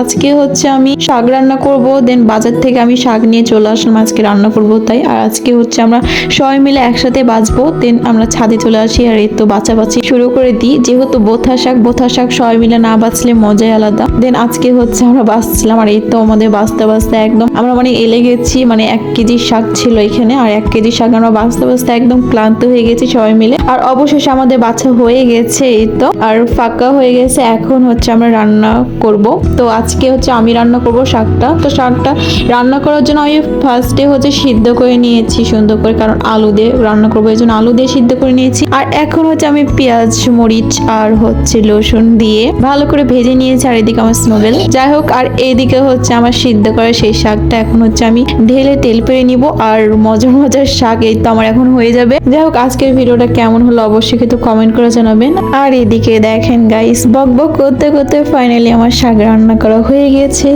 আজকে হচ্ছে আমি শাক রান্না করব দেন বাজার থেকে আমি শাক নিয়ে চলে আসলাম, আজকে রান্না করব তাই। আর আজকে হচ্ছে আমরা সবাই মিলে একসাথে বাঁচবো দেন আমরা ছাদে চলে আসি, আর এই তো বাঁচাবাচি শুরু করে দিই। যেহেতু বোথা শাক বোথা শাক সবাই মিলে না বাঁচলে মজাই আলাদা। দেন আজকে হচ্ছে আমরা বাঁচছিলাম আর এই তো আমাদের বাঁচতে বাঁচতে একদম আমরা মানে এলে গেছি মানে এক কেজি শাক ছিল এখানে, আর এক কেজি শাক আমরা বাঁচতে বাঁচতে একদম ক্লান্ত হয়ে গেছি সবাই মিলে। আর অবশেষে আমাদের বাছা হয়ে গেছে, এই তো। আর ফাঁকা হয়ে গেছে, এখন হচ্ছে আমরা রান্না করব। তো আজকে হচ্ছে আমি রান্না করব শাকটা। তো শাকটা রান্না করার জন্য আমি ফার্স্টে হচ্ছে সিদ্ধ করে নিয়েছি সুন্দর করে, কারণ আলু দিয়ে রান্না করব, এই জন্য আলু দিয়ে সিদ্ধ করে নিয়েছি। আর এখন হচ্ছে আমি পেঁয়াজ, মরিচ আর হচ্ছে রসুন দিয়ে ভালো করে ভেজে নিয়েছি, আর এদিকে আমার স্নোবেল যাই হোক, আর এইদিকে হচ্ছে আমার সিদ্ধ করা সেই শাকটা এখন হচ্ছে আমি ঢেলে তেল পেরে নিব, আর মজার মজার শাক এই তো আমার এখন হয়ে যাবে। যাই হোক, আজকের ভিডিওটা কেমন হলো অবশ্যই কিন্তু কমেন্ট করে জানাবেন। আর এদিকে দেখেন গাইস বক বক করতে করতে ফাইনালি আমার শাক রান্না করা হয়ে গিয়েছে।